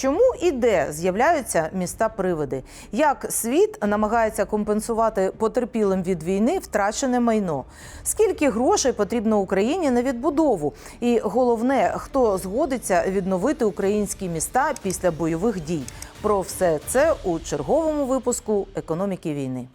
Чому і де з'являються міста-привиди? Як світ намагається компенсувати потерпілим від війни втрачене майно? Скільки грошей потрібно Україні на відбудову? І головне, хто згодиться відновити українські міста після бойових дій? Про все це у черговому випуску економіки війни.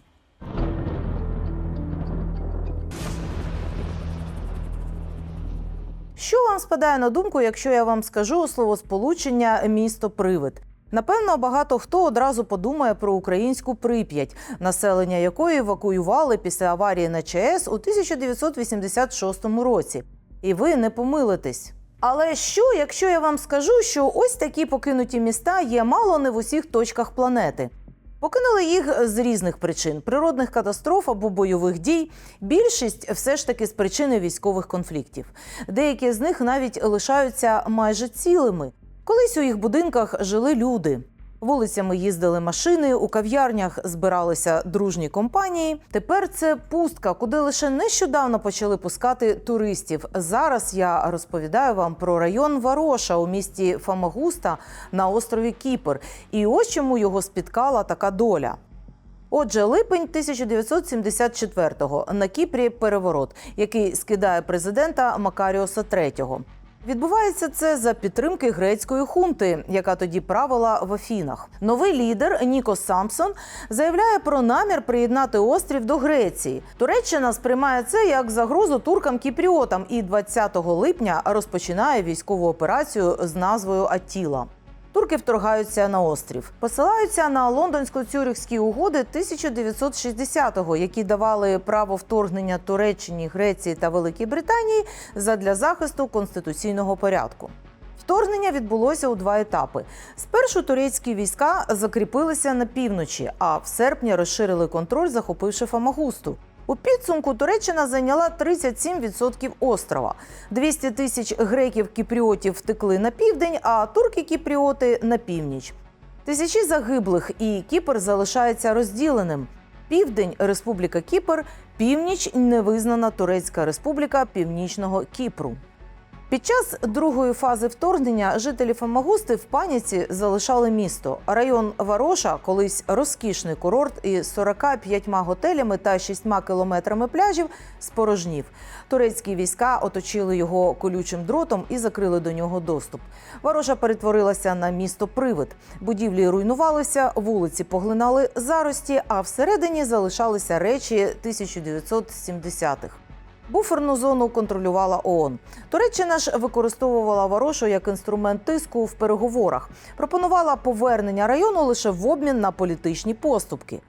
Що вам спадає на думку, якщо я вам скажу словосполучення місто Привид? Напевно, багато хто одразу подумає про українську Прип'ять, населення якої евакуювали після аварії на ЧАЕС у 1986 році. І ви не помилитесь. Але що, якщо я вам скажу, що ось такі покинуті міста є мало не в усіх точках планети? Покинули їх з різних причин: природних катастроф або бойових дій. Більшість все ж таки з причини військових конфліктів. Деякі з них навіть лишаються майже цілими. Колись у їх будинках жили люди. Вулицями їздили машини, у кав'ярнях збиралися дружні компанії. Тепер це пустка, куди лише нещодавно почали пускати туристів. Зараз я розповідаю вам про район Вароша у місті Фамагуста на острові Кіпр. І ось чому його спіткала така доля. Отже, липень 1974-го на Кіпрі переворот, який скидає президента Макаріоса III. Відбувається це за підтримки грецької хунти, яка тоді правила в Афінах. Новий лідер Ніко Самсон заявляє про намір приєднати острів до Греції. Туреччина сприймає це як загрозу туркам-кіпріотам і 20 липня розпочинає військову операцію з назвою Атіла. Турки вторгаються на острів, посилаються на лондонсько-цюрихські угоди 1960-го, які давали право вторгнення Туреччині, Греції та Великій Британії задля захисту конституційного порядку. Вторгнення відбулося у два етапи. Спершу турецькі війська закріпилися на півночі, а в серпні розширили контроль, захопивши Фамагусту. У підсумку Туреччина зайняла 37% острова. 200 тисяч греків-кіпріотів втекли на південь, а турки-кіпріоти на північ. Тисячі загиблих, і Кіпр залишається розділеним. Південь Республіка Кіпр, північ невизнана Турецька Республіка Північного Кіпру. Під час другої фази вторгнення жителі Фамагусти в паніці залишали місто. Район Вароша, колись розкішний курорт із 45 готелями та 6 кілометрами пляжів, спорожнів. Турецькі війська оточили його колючим дротом і закрили до нього доступ. Вароша перетворилася на місто привид. Будівлі руйнувалися, вулиці поглинали зарості, а всередині залишалися речі 1970-х. Буферну зону контролювала ООН. Туреччина ж використовувала Варошу як інструмент тиску в переговорах. Пропонувала повернення району лише в обмін на політичні поступки.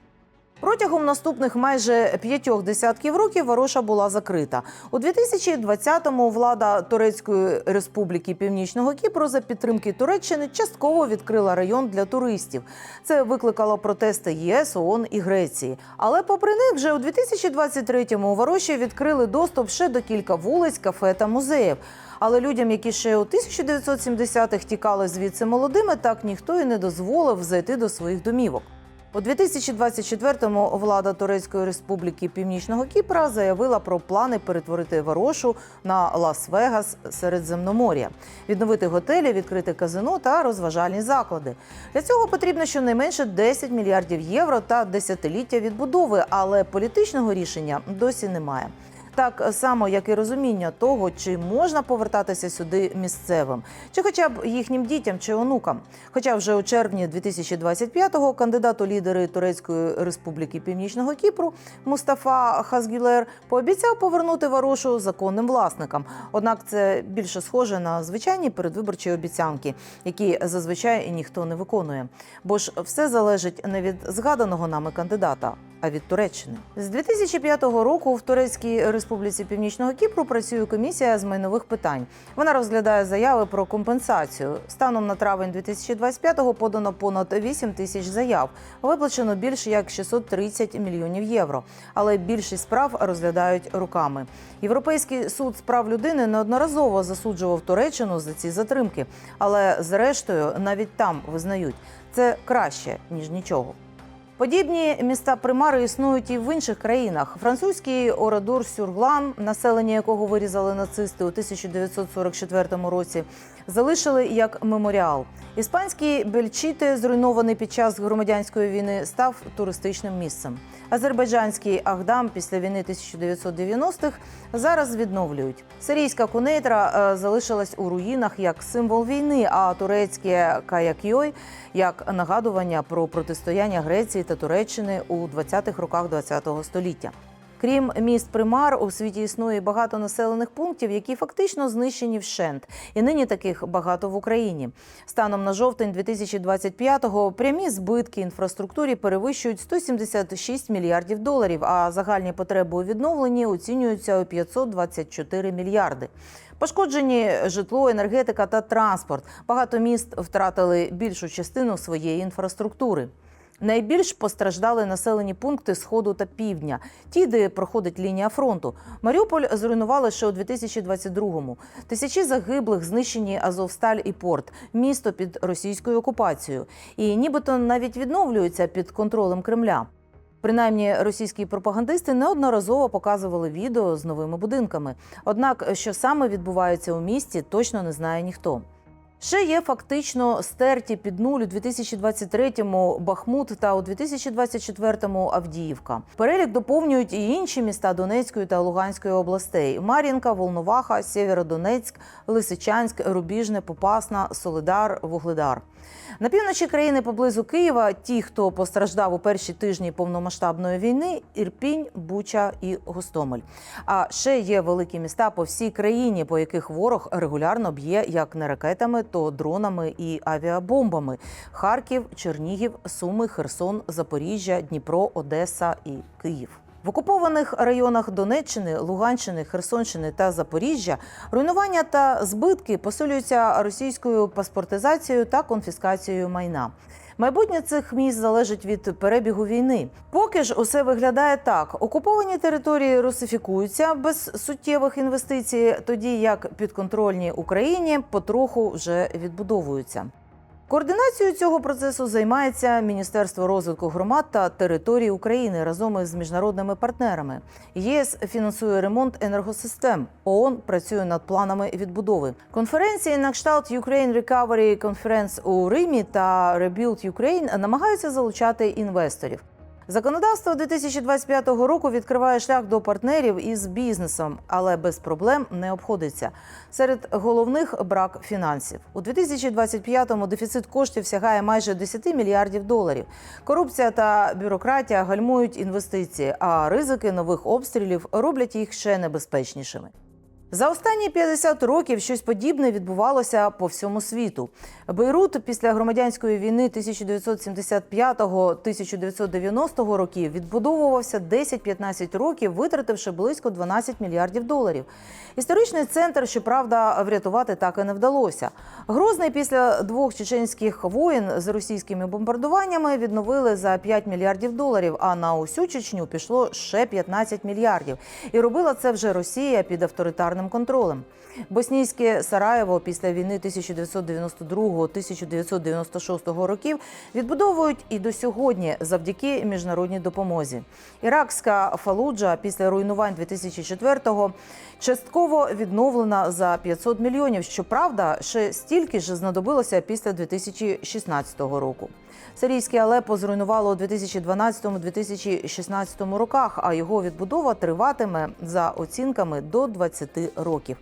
Протягом наступних майже п'ятьох десятків років Вароша була закрита. У 2020-му влада Турецької республіки Північного Кіпру за підтримки Туреччини частково відкрила район для туристів. Це викликало протести ЄС, ООН і Греції. Але попри них, вже у 2023-му у Вароші відкрили доступ ще до кілька вулиць, кафе та музеїв. Але людям, які ще у 1970-х тікали звідси молодими, так ніхто і не дозволив зайти до своїх домівок. У 2024-му влада Турецької республіки Північного Кіпра заявила про плани перетворити Варошу на Лас-Вегас Середземномор'я, відновити готелі, відкрити казино та розважальні заклади. Для цього потрібно щонайменше 10 мільярдів євро та десятиліття відбудови, але політичного рішення досі немає. Так само, як і розуміння того, чи можна повертатися сюди місцевим, чи хоча б їхнім дітям чи онукам. Хоча вже у червні 2025-го кандидат у лідери Турецької республіки Північного Кіпру Мустафа Хазгілер пообіцяв повернути Варошу законним власникам. Однак це більше схоже на звичайні передвиборчі обіцянки, які зазвичай ніхто не виконує. Бо ж все залежить не від згаданого нами кандидата, а від Туреччини. З 2005 року в Турецькій республіці Північного Кіпру працює комісія з майнових питань. Вона розглядає заяви про компенсацію. Станом на травень 2025-го подано понад 8 тисяч заяв. Виплачено більше як 630 мільйонів євро. Але більшість справ розглядають руками. Європейський суд з прав людини неодноразово засуджував Туреччину за ці затримки, але зрештою навіть там визнають це краще ніж нічого. Подібні міста примари існують і в інших країнах. Французький Орадор Сюрглан, населення якого вирізали нацисти у 1944 році, залишили як меморіал. Іспанський Бельчіте, зруйнований під час громадянської війни, став туристичним місцем. Азербайджанський Агдам після війни 1990-х зараз відновлюють. Сирійська кунейтра е, залишилась у руїнах як символ війни, а турецьке Каякйой як нагадування про протистояння Греції та Туреччини у 20-х роках ХХ століття. Крім міст примар, у світі існує багато населених пунктів, які фактично знищені вщент. І нині таких багато в Україні. Станом на жовтень 2025-го прямі збитки інфраструктурі перевищують 176 мільярдів доларів, а загальні потреби у відновленні оцінюються у 524 мільярди. Пошкоджені житло, енергетика та транспорт. Багато міст втратили більшу частину своєї інфраструктури. Найбільш постраждали населені пункти сходу та півдня, ті, де проходить лінія фронту. Маріуполь зруйнували ще у 2022-му. Тисячі загиблих, знищені Азовсталь і порт, місто під російською окупацією. І нібито навіть відновлюються під контролем Кремля. Принаймні, російські пропагандисти неодноразово показували відео з новими будинками. Однак, що саме відбувається у місті, точно не знає ніхто. Ще є фактично стерті під нуль у 2023-му Бахмут та у 2024-му Авдіївка. Перелік доповнюють і інші міста Донецької та Луганської областей: Мар'їнка, Волноваха, Сєвєродонецьк, Лисичанськ, Рубіжне, Попасна, Солидар, Вугледар. На півночі країни поблизу Києва ті, хто постраждав у перші тижні повномасштабної війни, Ірпінь, Буча і Гостомель. А ще є великі міста по всій країні, по яких ворог регулярно б'є як не ракетами, то дронами і авіабомбами: Харків, Чернігів, Суми, Херсон, Запоріжжя, Дніпро, Одеса і Київ. В окупованих районах Донеччини, Луганщини, Херсонщини та Запоріжжя руйнування та збитки посилюються російською паспортизацією та конфіскацією майна. Майбутнє цих міст залежить від перебігу війни. Поки ж усе виглядає так: окуповані території русифікуються без суттєвих інвестицій, тоді як підконтрольні Україні потроху вже відбудовуються. Координацією цього процесу займається Міністерство розвитку громад та територій України разом із міжнародними партнерами. ЄС фінансує ремонт енергосистем. ООН працює над планами відбудови. Конференції на кшталт Ukraine Recovery Conference у Римі та Rebuild Ukraine намагаються залучати інвесторів. Законодавство 2025 року відкриває шлях до партнерів із бізнесом, але без проблем не обходиться. Серед головних брак фінансів у 2025-му дефіцит коштів сягає майже 10 мільярдів доларів. Корупція та бюрократія гальмують інвестиції, а ризики нових обстрілів роблять їх ще небезпечнішими. За останні 50 років щось подібне відбувалося по всьому світу. Бейрут після громадянської війни 1975-1990 років відбудовувався 10-15 років, витративши близько 12 мільярдів доларів. Історичний центр, щоправда, врятувати так і не вдалося. Грозний після двох чеченських воєн з російськими бомбардуваннями відновили за 5 мільярдів доларів. А на усю Чечню пішло ще 15 мільярдів. І робила це вже Росія під авторитарним контролем. Боснійське Сараєво після війни 1992-1996 років відбудовують і до сьогодні завдяки міжнародній допомозі. Іракська Фалуджа після руйнувань 2004-го частково відновлена за 500 мільйонів. Щоправда, ще стільки ж знадобилося після 2016 року. Сирійське Алепо зруйнувало у 2012-2016 роках, а його відбудова триватиме за оцінками до 20 років.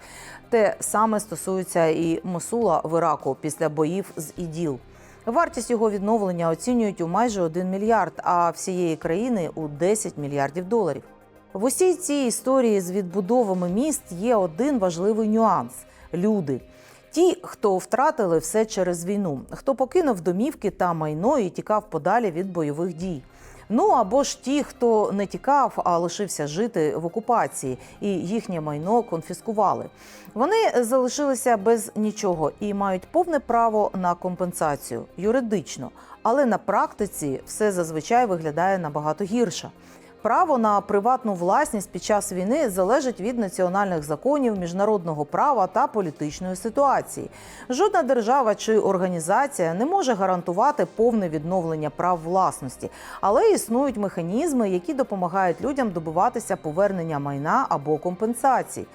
Те саме стосується і Мосула в Іраку після боїв з ІДІЛ. Вартість його відновлення оцінюють у майже 1 мільярд, а всієї країни у 10 мільярдів доларів. В усій цій історії з відбудовами міст є один важливий нюанс люди. Ті, хто втратили все через війну, хто покинув домівки та майно і тікав подалі від бойових дій. Ну або ж ті, хто не тікав, а лишився жити в окупації, і їхнє майно конфіскували. Вони залишилися без нічого і мають повне право на компенсацію юридично, але на практиці все зазвичай виглядає набагато гірше. Право на приватну власність під час війни залежить від національних законів, міжнародного права та політичної ситуації. Жодна держава чи організація не може гарантувати повне відновлення прав власності, але існують механізми, які допомагають людям добиватися повернення майна або компенсацій.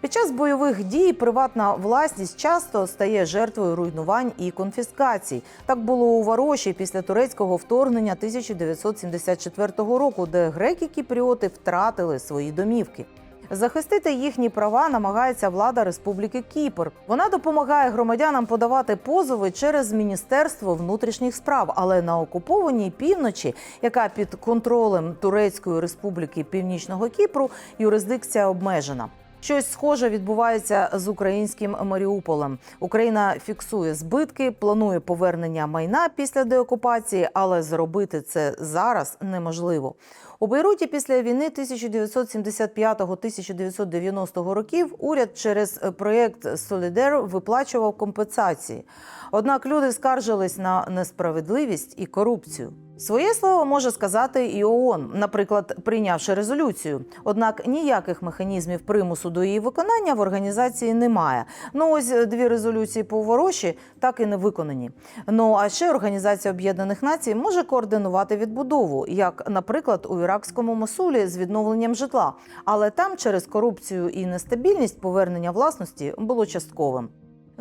Під час бойових дій приватна власність часто стає жертвою руйнувань і конфіскацій. Так було у Вароші після турецького вторгнення 1974 року, де греки-кіпріоти втратили свої домівки. Захистити їхні права намагається влада Республіки Кіпр. Вона допомагає громадянам подавати позови через Міністерство внутрішніх справ, але на окупованій півночі, яка під контролем Турецької Республіки Північного Кіпру, юрисдикція обмежена. Щось схоже відбувається з українським Маріуполем. Україна фіксує збитки, планує повернення майна після деокупації, але зробити це зараз неможливо. У Бейруті після війни 1975-1990 років уряд через проєкт Солідер виплачував компенсації. Однак люди скаржились на несправедливість і корупцію. Своє слово може сказати і ООН, наприклад, прийнявши резолюцію. Однак ніяких механізмів примусу до її виконання в організації немає. Ну ось дві резолюції по вороші так і не виконані. Ну а ще Організація Об'єднаних Націй може координувати відбудову, як, наприклад, у іракському Мосулі з відновленням житла. Але там через корупцію і нестабільність повернення власності було частковим.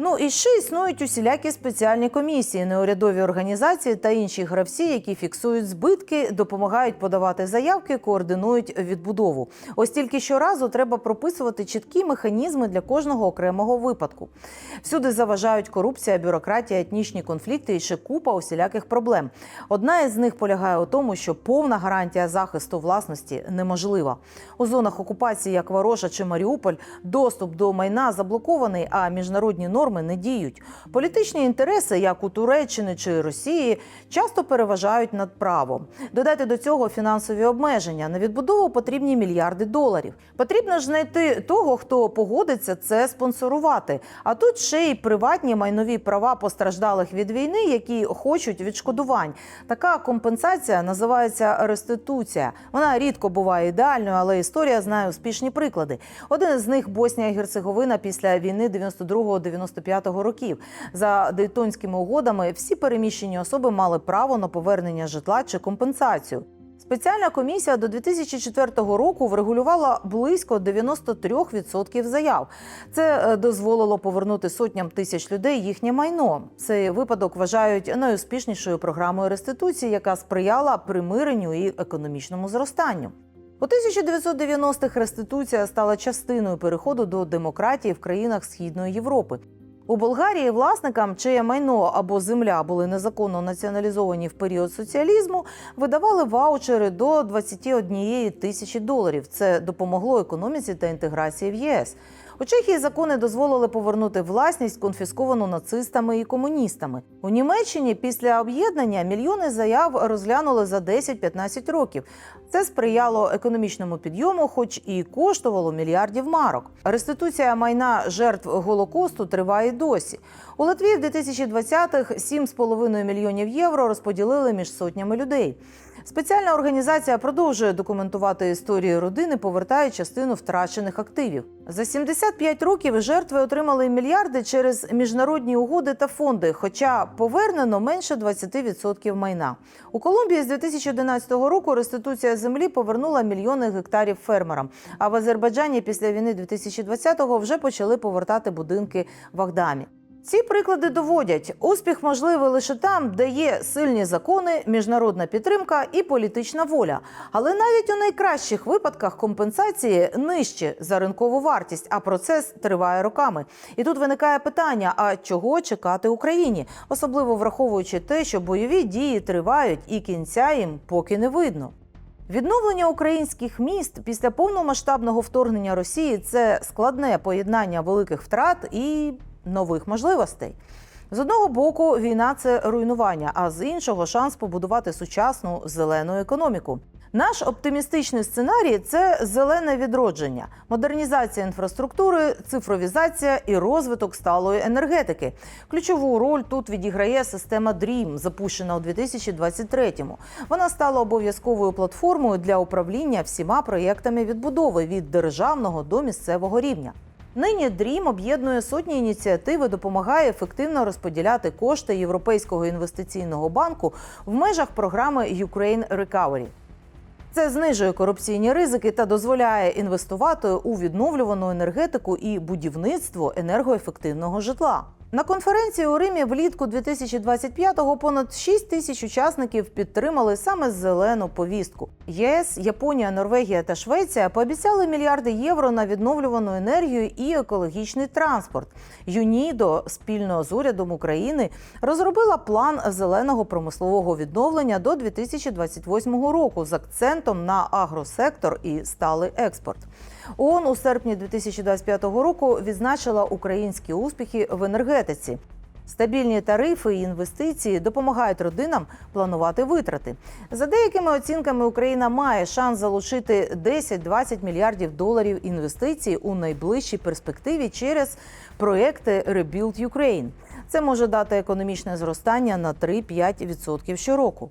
Ну і ще існують усілякі спеціальні комісії, неурядові організації та інші гравці, які фіксують збитки, допомагають подавати заявки, координують відбудову. Ось тільки щоразу треба прописувати чіткі механізми для кожного окремого випадку. Всюди заважають корупція, бюрократія, етнічні конфлікти і ще купа усіляких проблем. Одна із них полягає у тому, що повна гарантія захисту власності неможлива. У зонах окупації, як Вороша чи Маріуполь, доступ до майна заблокований, а міжнародні норми не діють. Політичні інтереси, як у Туреччини чи Росії, часто переважають над правом. Додайте до цього фінансові обмеження. На відбудову потрібні мільярди доларів. Потрібно ж знайти того, хто погодиться це спонсорувати. А тут ще й приватні майнові права постраждалих від війни, які хочуть відшкодувань. Така компенсація називається реституція. Вона рідко буває ідеальною, але історія знає успішні приклади. Один з них Боснія і Герцеговина після війни 92-95 років. За Дейтонськими угодами всі переміщені особи мали право на повернення житла чи компенсацію. Спеціальна комісія до 2004 року врегулювала близько 93% заяв. Це е, дозволило повернути сотням тисяч людей їхнє майно. Цей випадок вважають найуспішнішою програмою реституції, яка сприяла примиренню і економічному зростанню. У 1990-х реституція стала частиною переходу до демократії в країнах Східної Європи. У Болгарії власникам, чиє майно або земля були незаконно націоналізовані в період соціалізму, видавали ваучери до 21 тисячі доларів. Це допомогло економіці та інтеграції в ЄС. У Чехії закони дозволили повернути власність, конфісковану нацистами і комуністами. У Німеччині після об'єднання мільйони заяв розглянули за 10-15 років. Це сприяло економічному підйому, хоч і коштувало мільярдів марок. Реституція майна жертв голокосту триває досі. У Литві в 2020-х 7,5 мільйонів євро розподілили між сотнями людей. Спеціальна організація продовжує документувати історію родини, повертає частину втрачених активів. За 75 років жертви отримали мільярди через міжнародні угоди та фонди, хоча повернено менше 20% майна. У Колумбії з 2011 року реституція землі повернула мільйони гектарів фермерам. А в Азербайджані після війни 2020-го вже почали повертати будинки в Агдамі. Ці приклади доводять, успіх можливий лише там, де є сильні закони, міжнародна підтримка і політична воля. Але навіть у найкращих випадках компенсації нижче за ринкову вартість, а процес триває роками. І тут виникає питання: а чого чекати Україні, особливо враховуючи те, що бойові дії тривають і кінця їм поки не видно. Відновлення українських міст після повномасштабного вторгнення Росії це складне поєднання великих втрат і нових можливостей. З одного боку, війна це руйнування, а з іншого шанс побудувати сучасну зелену економіку. Наш оптимістичний сценарій це зелене відродження, модернізація інфраструктури, цифровізація і розвиток сталої енергетики. Ключову роль тут відіграє система DREAM, запущена у 2023-му. Вона стала обов'язковою платформою для управління всіма проєктами відбудови від державного до місцевого рівня. Нині Дрім об'єднує сотні ініціатив допомагає ефективно розподіляти кошти Європейського інвестиційного банку в межах програми Ukraine Recovery. Це знижує корупційні ризики та дозволяє інвестувати у відновлювану енергетику і будівництво енергоефективного житла. На конференції у Римі влітку 2025-го понад 6 тисяч учасників підтримали саме зелену повістку. ЄС, Японія, Норвегія та Швеція пообіцяли мільярди євро на відновлювану енергію і екологічний транспорт. ЮНІДО спільно з урядом України розробила план зеленого промислового відновлення до 2028 року з акцентом на агросектор і сталий експорт. ООН у серпні 2025 року відзначила українські успіхи в енергетиці. Стабільні тарифи і інвестиції допомагають родинам планувати витрати. За деякими оцінками, Україна має шанс залучити 10-20 мільярдів доларів інвестицій у найближчій перспективі через проекти Rebuild Ukraine. Це може дати економічне зростання на 3-5% щороку.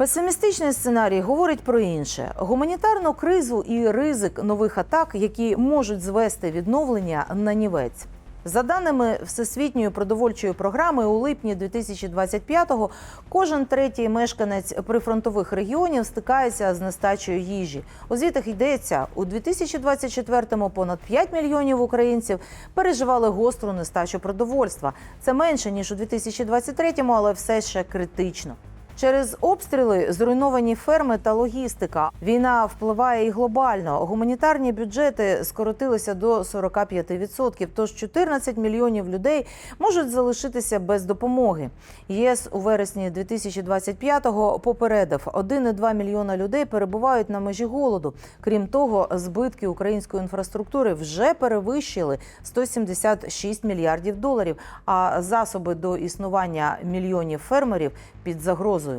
Песимістичний сценарій говорить про інше: гуманітарну кризу і ризик нових атак, які можуть звести відновлення на нівець. За даними Всесвітньої продовольчої програми, у липні 2025-го кожен третій мешканець прифронтових регіонів стикається з нестачею їжі. У звітах йдеться у 2024-му понад 5 мільйонів українців переживали гостру нестачу продовольства. Це менше ніж у 2023-му, але все ще критично. Через обстріли зруйновані ферми та логістика. Війна впливає і глобально. Гуманітарні бюджети скоротилися до 45%, Тож 14 мільйонів людей можуть залишитися без допомоги. ЄС у вересні 2025-го попередив 1,2 мільйона людей перебувають на межі голоду. Крім того, збитки української інфраструктури вже перевищили 176 мільярдів доларів. А засоби до існування мільйонів фермерів під загрозою.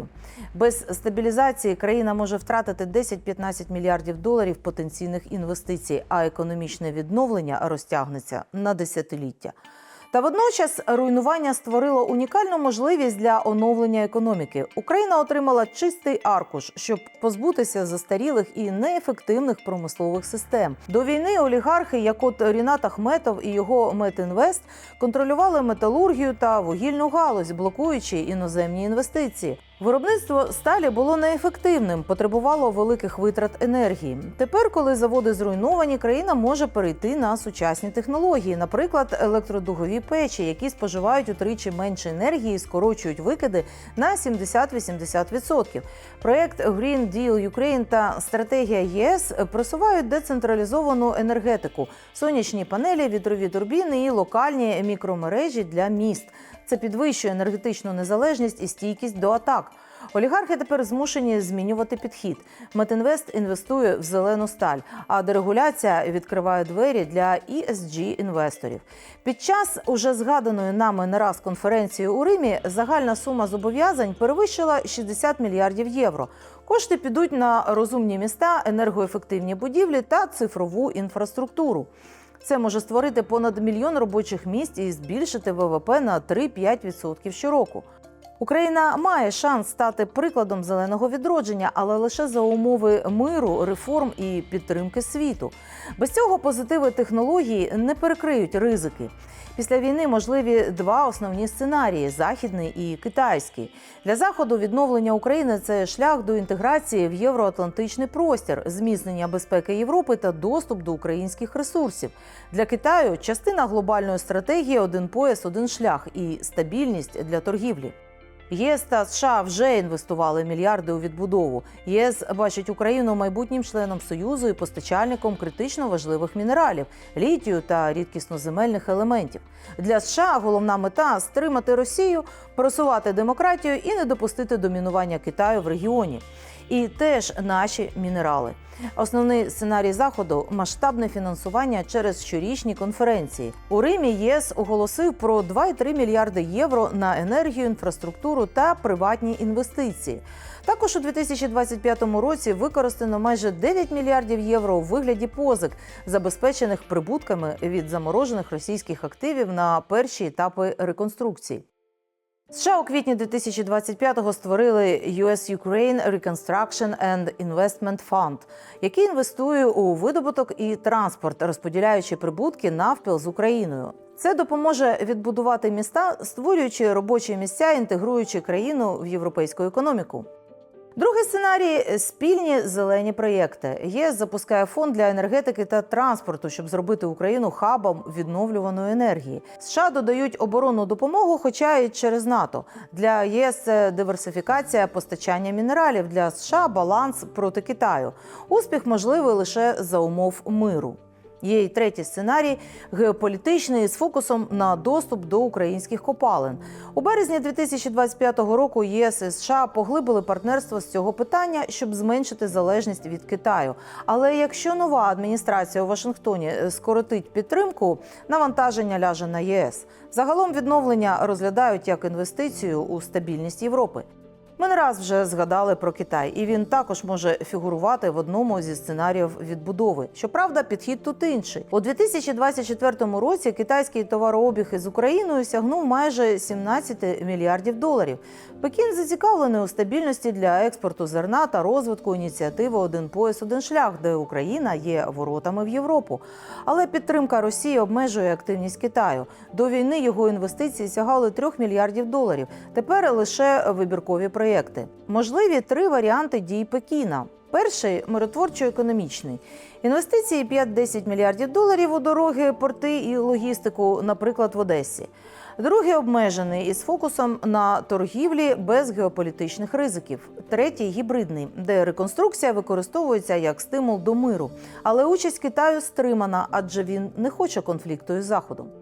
Без стабілізації країна може втратити 10-15 мільярдів доларів потенційних інвестицій, а економічне відновлення розтягнеться на десятиліття. Та водночас руйнування створило унікальну можливість для оновлення економіки. Україна отримала чистий аркуш, щоб позбутися застарілих і неефективних промислових систем. До війни олігархи, як от Рінат Ахметов і його Метінвест, контролювали металургію та вугільну галузь, блокуючи іноземні інвестиції. Виробництво сталі було неефективним, потребувало великих витрат енергії. Тепер, коли заводи зруйновані, країна може перейти на сучасні технології, наприклад, електродугові печі, які споживають утричі менше енергії, і скорочують викиди на 70-80%. Проект Green Deal Ukraine та стратегія ЄС просувають децентралізовану енергетику, сонячні панелі, вітрові турбіни і локальні мікромережі для міст. Це підвищує енергетичну незалежність і стійкість до атак. Олігархи тепер змушені змінювати підхід. Метінвест інвестує в зелену сталь, а дерегуляція відкриває двері для esg інвесторів. Під час уже згаданої нами не раз конференції у Римі загальна сума зобов'язань перевищила 60 мільярдів євро. Кошти підуть на розумні міста, енергоефективні будівлі та цифрову інфраструктуру. Це може створити понад мільйон робочих місць і збільшити ВВП на 3-5% щороку. Україна має шанс стати прикладом зеленого відродження, але лише за умови миру, реформ і підтримки світу. Без цього позитиви технології не перекриють ризики. Після війни можливі два основні сценарії західний і китайський. Для заходу відновлення України це шлях до інтеграції в євроатлантичний простір, зміцнення безпеки Європи та доступ до українських ресурсів. Для Китаю частина глобальної стратегії один пояс, один шлях і стабільність для торгівлі. ЄС та США вже інвестували мільярди у відбудову. ЄС бачить Україну майбутнім членом союзу і постачальником критично важливих мінералів, літію та рідкісноземельних елементів. Для США головна мета стримати Росію, просувати демократію і не допустити домінування Китаю в регіоні. І теж наші мінерали. Основний сценарій заходу масштабне фінансування через щорічні конференції. У Римі ЄС оголосив про 2,3 мільярди євро на енергію, інфраструктуру та приватні інвестиції. Також у 2025 році використано майже 9 мільярдів євро у вигляді позик, забезпечених прибутками від заморожених російських активів на перші етапи реконструкції. США у квітні 2025-го створили US Ukraine Reconstruction and Investment Fund, який інвестує у видобуток і транспорт, розподіляючи прибутки навпіл з Україною. Це допоможе відбудувати міста, створюючи робочі місця, інтегруючи країну в європейську економіку. Другий сценарій спільні зелені проєкти. ЄС запускає фонд для енергетики та транспорту, щоб зробити Україну хабом відновлюваної енергії. США додають оборонну допомогу, хоча й через НАТО. Для ЄС це диверсифікація постачання мінералів для США баланс проти Китаю. Успіх можливий лише за умов миру. Є й третій сценарій геополітичний з фокусом на доступ до українських копалин. У березні 2025 року ЄС і США поглибили партнерство з цього питання, щоб зменшити залежність від Китаю. Але якщо нова адміністрація у Вашингтоні е, скоротить підтримку, навантаження ляже на ЄС. Загалом відновлення розглядають як інвестицію у стабільність Європи. Ми не раз вже згадали про Китай, і він також може фігурувати в одному зі сценаріїв відбудови. Щоправда, підхід тут інший. У 2024 році китайський товарообіг із Україною сягнув майже 17 мільярдів доларів. Пекін зацікавлений у стабільності для експорту зерна та розвитку ініціативи Один пояс, один шлях, де Україна є воротами в Європу. Але підтримка Росії обмежує активність Китаю. До війни його інвестиції сягали 3 мільярдів доларів. Тепер лише вибіркові проєкти. Можливі три варіанти дій Пекіна. Перший миротворчо-економічний. Інвестиції 5-10 мільярдів доларів у дороги, порти і логістику, наприклад, в Одесі. Другий обмежений із фокусом на торгівлі без геополітичних ризиків. Третій гібридний, де реконструкція використовується як стимул до миру. Але участь Китаю стримана, адже він не хоче конфлікту із Заходом.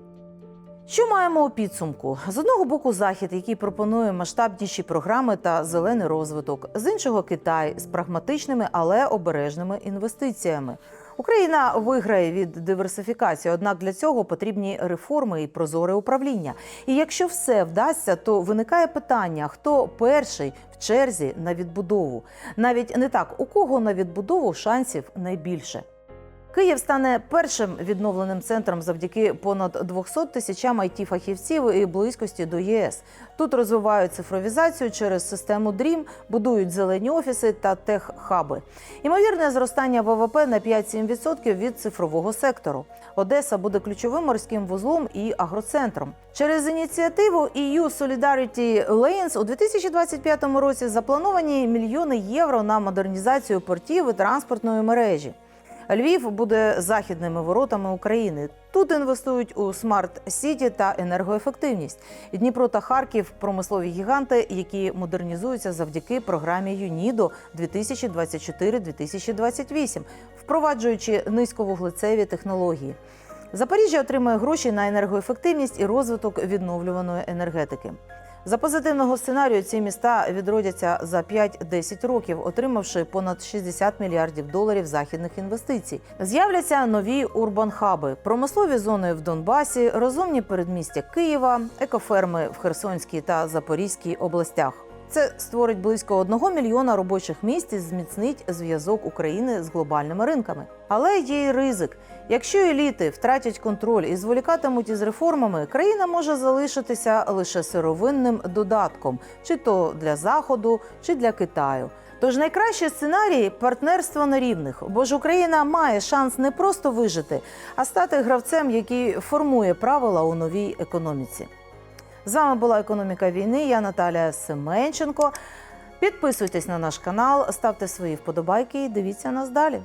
Що маємо у підсумку? З одного боку, захід, який пропонує масштабніші програми та зелений розвиток, з іншого Китай з прагматичними, але обережними інвестиціями. Україна виграє від диверсифікації, однак для цього потрібні реформи і прозоре управління. І якщо все вдасться, то виникає питання: хто перший в черзі на відбудову? Навіть не так, у кого на відбудову шансів найбільше. Київ стане першим відновленим центром завдяки понад 200 тисячам it фахівців і близькості до ЄС. Тут розвивають цифровізацію через систему DREAM, будують зелені офіси та тех-хаби. Ймовірне зростання ВВП на 5-7% від цифрового сектору. Одеса буде ключовим морським вузлом і агроцентром. Через ініціативу EU Solidarity Lanes у 2025 році заплановані мільйони євро на модернізацію портів і транспортної мережі. Львів буде західними воротами України. Тут інвестують у смарт-сіті та енергоефективність. Дніпро та Харків промислові гіганти, які модернізуються завдяки програмі ЮНІДО 2024-2028, впроваджуючи низьковуглецеві технології. Запоріжжя отримує гроші на енергоефективність і розвиток відновлюваної енергетики. За позитивного сценарію ці міста відродяться за 5-10 років, отримавши понад 60 мільярдів доларів західних інвестицій. З'являться нові урбан-хаби, промислові зони в Донбасі, розумні передмістя Києва, екоферми в Херсонській та Запорізькій областях. Це створить близько одного мільйона робочих місць і зміцнить зв'язок України з глобальними ринками. Але є й ризик. Якщо еліти втратять контроль і зволікатимуть із реформами, країна може залишитися лише сировинним додатком, чи то для заходу, чи для Китаю. Тож найкращий сценарій партнерство на рівних, бо ж Україна має шанс не просто вижити, а стати гравцем, який формує правила у новій економіці. З вами була економіка війни. Я Наталія Семенченко. Підписуйтесь на наш канал, ставте свої вподобайки і дивіться нас далі.